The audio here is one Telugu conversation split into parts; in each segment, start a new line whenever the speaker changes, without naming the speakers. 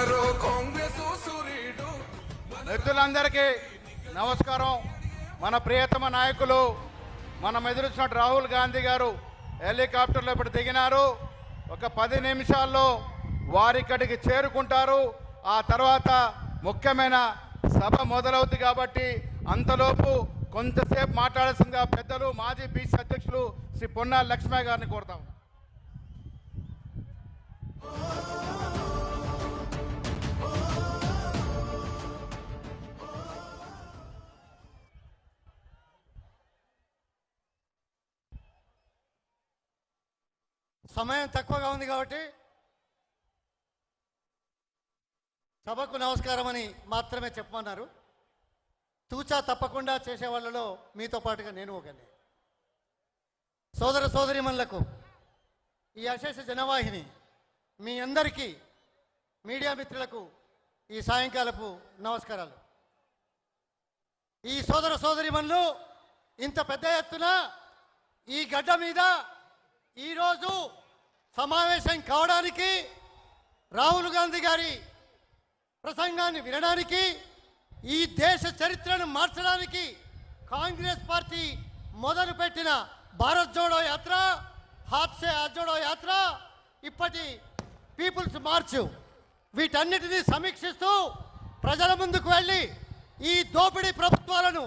పొగరో
మిత్రులందరికీ నమస్కారం. మన ప్రియతమ నాయకులు మనం ఎదురుచిన రాహుల్ గాంధీ గారు హెలికాప్టర్లో ఇప్పుడు దిగినారు. ఒక పది నిమిషాల్లో వారిక్కడికి చేరుకుంటారు. ఆ తర్వాత ముఖ్యమైన సభ మొదలవుతుంది కాబట్టి అంతలోపు కొంతసేపు మాట్లాడాల్సిందిగా పెద్దలు మాజీ బీసీ అధ్యక్షులు శ్రీ పొన్నాల లక్ష్మయ్య గారిని కోరుతాం
సమయం తక్కువగా ఉంది కాబట్టి సభకు నమస్కారం అని మాత్రమే చెప్పమన్నారు. తూచా తప్పకుండా చేసే వాళ్ళలో మీతో పాటుగా నేను ఒకని. సోదర సోదరిమణులకు ఈ అశేష జనవాహిని మీ అందరికీ మీడియా మిత్రులకు ఈ సాయంకాలపు నమస్కారాలు. ఈ సోదర సోదరిమణులు ఇంత పెద్ద ఎత్తున ఈ గడ్డ మీద ఈరోజు సమావేశం కావడానికి రాహుల్ గాంధీ గారి ప్రసంగాన్ని వినడానికి ఈ దేశ చరిత్రను మార్చడానికి కాంగ్రెస్ పార్టీ మొదలుపెట్టిన భారత్ జోడో యాత్ర హాత్సే అజోడో యాత్ర ఇప్పటి పీపుల్స్ మార్చ్. వీటన్నిటినీ సమీక్షిస్తూ ప్రజల ముందుకు వెళ్ళి ఈ దోపిడీ ప్రభుత్వాలను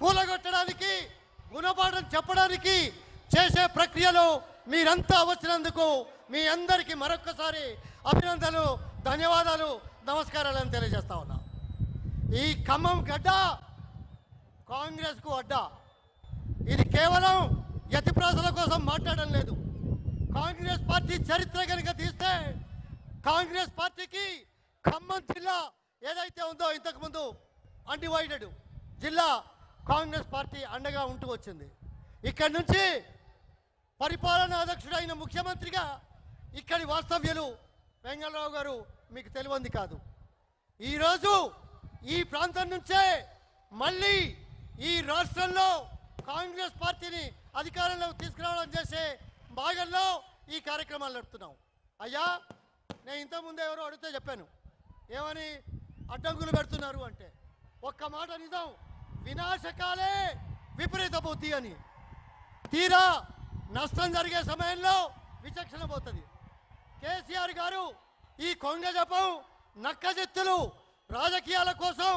కూలగొట్టడానికి గుణపాఠం చెప్పడానికి చేసే ప్రక్రియలో మీరంతా వచ్చినందుకు మీ అందరికీ మరొక్కసారి అభినందనలు ధన్యవాదాలు నమస్కారాలను తెలియజేస్తా ఉన్నా. ఈ ఖమ్మం గడ్డ కాంగ్రెస్కు అడ్డా. ఇది కేవలం యతిప్రాసల కోసం మాట్లాడడం లేదు. కాంగ్రెస్ పార్టీ చరిత్ర కనుక తీస్తే కాంగ్రెస్ పార్టీకి ఖమ్మం జిల్లా ఏదైతే ఉందో ఇంతకుముందు అన్డివైడెడ్ జిల్లా కాంగ్రెస్ పార్టీ అండగా ఉంటూ వచ్చింది. ఇక్కడి నుంచి పరిపాలనా అధ్యక్షుడైన ముఖ్యమంత్రిగా ఇక్కడి వాస్తవ్యులు వెంగళరావు గారు మీకు తెలియంది కాదు. ఈరోజు ఈ ప్రాంతం నుంచే మళ్ళీ ఈ రాష్ట్రంలో కాంగ్రెస్ పార్టీని అధికారంలో తీసుకురావడం చేసే భాగంలో ఈ కార్యక్రమాలు నడుపుతున్నాం. అయ్యా నేను ఇంతకుముందు ఎవరో అడిగితే చెప్పాను. ఏమని అడ్డంకులు పెడుతున్నారు అంటే ఒక్క మాట నిజం వినాశకాలే విపరీత బుద్ధి అని. తీరా నష్టం జరిగే సమయంలో విచక్షణ పోతుంది. కేసీఆర్ గారు ఈ కొంగ జపం నక్కజెత్తులు రాజకీయాల కోసం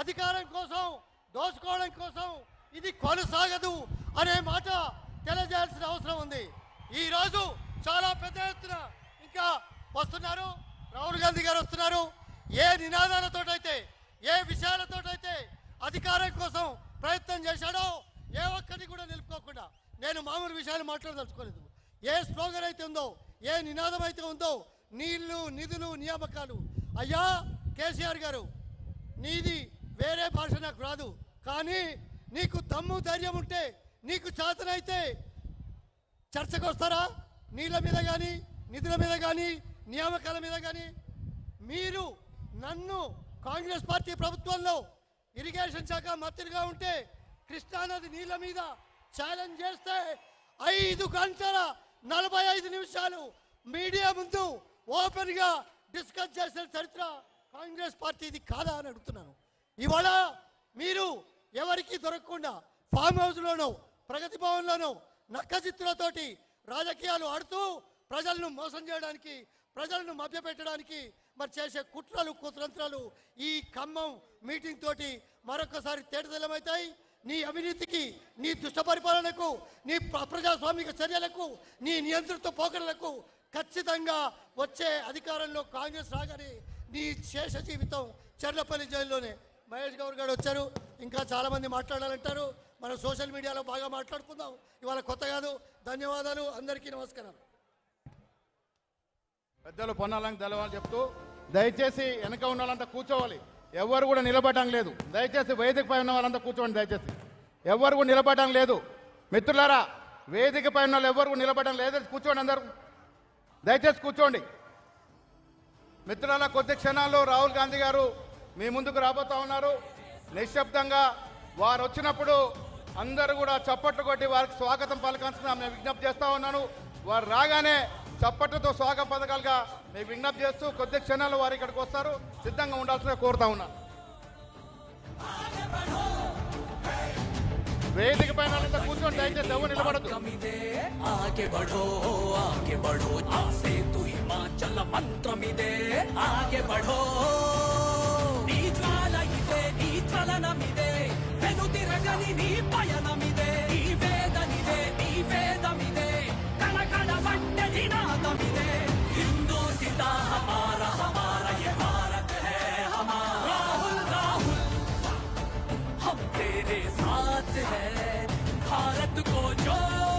అధికారం కోసం దోచుకోవడం కోసం ఇది కొనసాగదు అనే మాట తెలియజేయాల్సిన అవసరం ఉంది. ఈ రోజు చాలా పెద్ద ఎత్తున ఇంకా వస్తున్నారు. రాహుల్ గాంధీ గారు వస్తున్నారు. ఏ నినాదాలతోటైతే ఏ విషయాలతోటైతే అధికారం కోసం ప్రయత్నం చేశాడో ఏ ఒక్కటి కూడా నిలుపుకోకుండా నేను మామూలు విషయాలు మాట్లాడదలుచుకోలేదు. ఏ స్లోగన్ అయితే ఉందో ఏ నినాదం అయితే ఉందో నీళ్ళు నిధులు నియామకాలు. అయ్యా కేసీఆర్ గారు నీది వేరే భాష నాకు రాదు. కానీ నీకు దమ్ము ధైర్యం ఉంటే నీకు చేతనైతే చర్చకు వస్తారా? నీళ్ళ మీద కానీ నిధుల మీద కానీ నియామకాల మీద కానీ మీరు నన్ను కాంగ్రెస్ పార్టీ ప్రభుత్వంలో ఇరిగేషన్ శాఖ మంత్రిగా ఉంటే కృష్ణానది నీళ్ళ మీద ఛాలెంజ్ చేస్తే ఐదు గంటల నలభై ఐదు నిమిషాలు మీడియా ముందు ఓపెన్గా డిస్కస్ చేసిన చరిత్ర కాంగ్రెస్ పార్టీది కాదా అని అడుగుతున్నాను. ఇవాళ మీరు ఎవరికి దొరకకుండా ఫామ్ హౌస్లోనో ప్రగతి భవన్లోనో నక్కచిత్తులతోటి రాజకీయాలు ఆడుతూ ప్రజలను మోసం చేయడానికి ప్రజలను మభ్యపెట్టడానికి మరి చేసే కుట్రలు కుతంత్రాలు ఈ ఖమ్మం మీటింగ్ తోటి మరొకసారి తేటతెల్లమవుతాయి. నీ అవినీతికి నీ దుష్ట పరిపాలనకు నీ ప్ర- ప్రజాస్వామిక చర్యలకు నీ నియంత్రిత పోకడలకు ఖచ్చితంగా వచ్చే అధికారంలో కాంగ్రెస్ రాగానే నీ శేష జీవితం చెర్లపల్లి జైల్లోనే. మహేష్ గౌర్ గారు వచ్చారు. ఇంకా చాలామంది మాట్లాడాలంటారు. మనం సోషల్ మీడియాలో బాగా మాట్లాడుకుందాం. ఇవాళ కొత్త కాదు. ధన్యవాదాలు. అందరికీ నమస్కారం
పెద్దలు పొన్నాలని తెలవాలని చెప్తూ దయచేసి వెనక ఉండాలంటే కూర్చోవాలి. ఎవరు కూడా నిలబడటం లేదు. దయచేసి వేదిక పైన ఉన్న వాళ్ళంతా కూర్చోండి దయచేసి. ఎవరు కూడా నిలబడటం లేదు. మిత్రులారా వేదిక పైన ఉన్న వాళ్ళు ఎవరు కూడా నిలబడడం లేదు. కూర్చోండి అందరూ. దయచేసి కూర్చోండి. మిత్రులారా కొద్ది క్షణాల్లో రాహుల్ గాంధీ గారు మీ ముందుకు రాబోతా ఉన్నారు. నిశ్శబ్దంగా వారు వచ్చినప్పుడు అందరూ కూడా చప్పట్లు కొట్టి వారికి స్వాగతం పలకాల్సిన విజ్ఞప్తి చేస్తా ఉన్నాను. వారు రాగానే చప్పట్లతో స్వాగత పథకాలుగా మీకు విజ్ఞప్తి చేస్తూ కొద్ది క్షణాలు వారు ఇక్కడికి వస్తారు. సిద్ధంగా ఉండాల్సిన కోరుతా ఉన్నా. వేదిక పైన కూర్చొని దయచేసి ఎవరు నిలబడదు
మంత్రమిదే ఆగే బడో ఆగే హిమాచల మంత్రమిదే. ఆగే तेरे साथ है। भारत को जोड़ो।